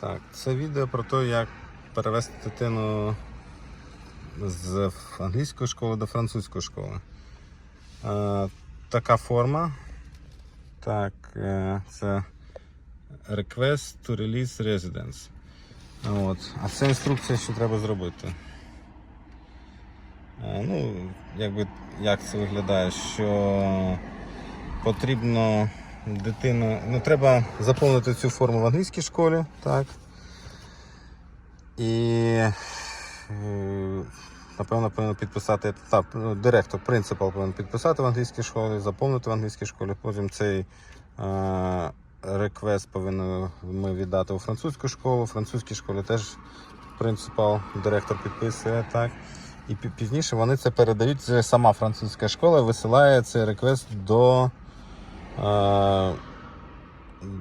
Так, це відео про те, як перевести дитину з англійської школи до французької школи. Е, така форма. Так, е, це Request to Release Residence. От. А це інструкція, що треба зробити. Е, ну, якби, як це виглядає, що потрібно дитину. Ну, треба заповнити цю форму в англійській школі, так. І е, напевно повинен підписати та, ну, директор, принципал повинен підписати в англійській школі, заповнити в англійській школі. Потім цей реквест повинен ми віддати у французьку школу. У французькій школі теж принципал, директор підписує так. І пізніше вони це передають. Сама французька школа висилає цей реквест до,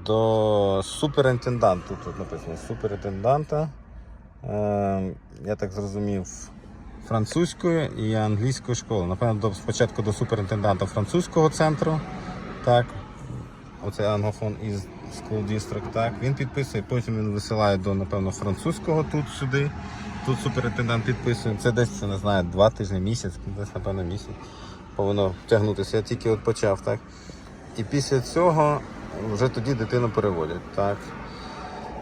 до суперінтенданта. Тут написано суперінтенданта. Е, я так зрозумів, французької і англійської школи. Напевно, спочатку до суперінтенданта французького центру. Так, оцей англофон із School District, так, він підписує, потім він висилає до, напевно, французького тут сюди. Тут суперінтендант підписує. Це десь, не знаю, два тижні, місяць, десь, напевно, місяць. Повинно тягнутися. Я тільки от почав, так. І після цього вже тоді дитину переводять. Так.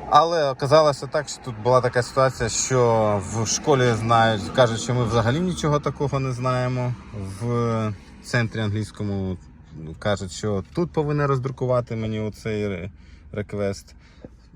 Але оказалося так, що тут була така ситуація, що в школі знають, кажуть, що ми взагалі нічого такого не знаємо. В центрі англійському кажуть, що тут повинні роздрукувати мені оцей реквест.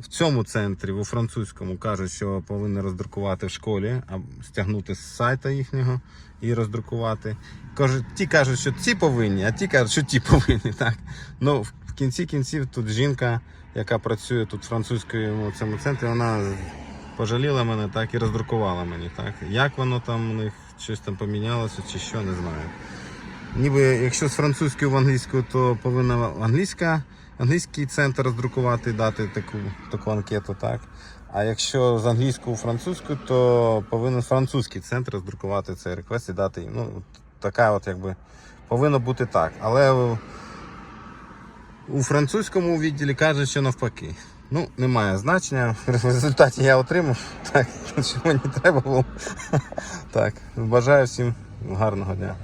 В цьому центрі, у французькому, кажуть, що повинні роздрукувати в школі, а стягнути з сайта їхнього і роздрукувати. Кажуть, ті кажуть, що ці повинні, а ті кажуть, що ті повинні. Так. Ну, в кінці кінців тут жінка, яка працює тут в французькому цьому центрі, вона пожаліла мене так і роздрукувала мені. Так. Як воно там у них щось там помінялося чи що, не знаю. Ніби якщо з французької в англійську, то повинна англійська, англійський центр роздрукувати і дати таку, таку анкету, так? А якщо з англійської у французьку, то повинен французький центр роздрукувати цей реквест і дати їм. Ну, така от якби повинно бути так. Але у французькому відділі кажуть, що навпаки. Ну, немає значення. В результаті я отримав. Так, що мені треба було. Так, бажаю всім гарного дня.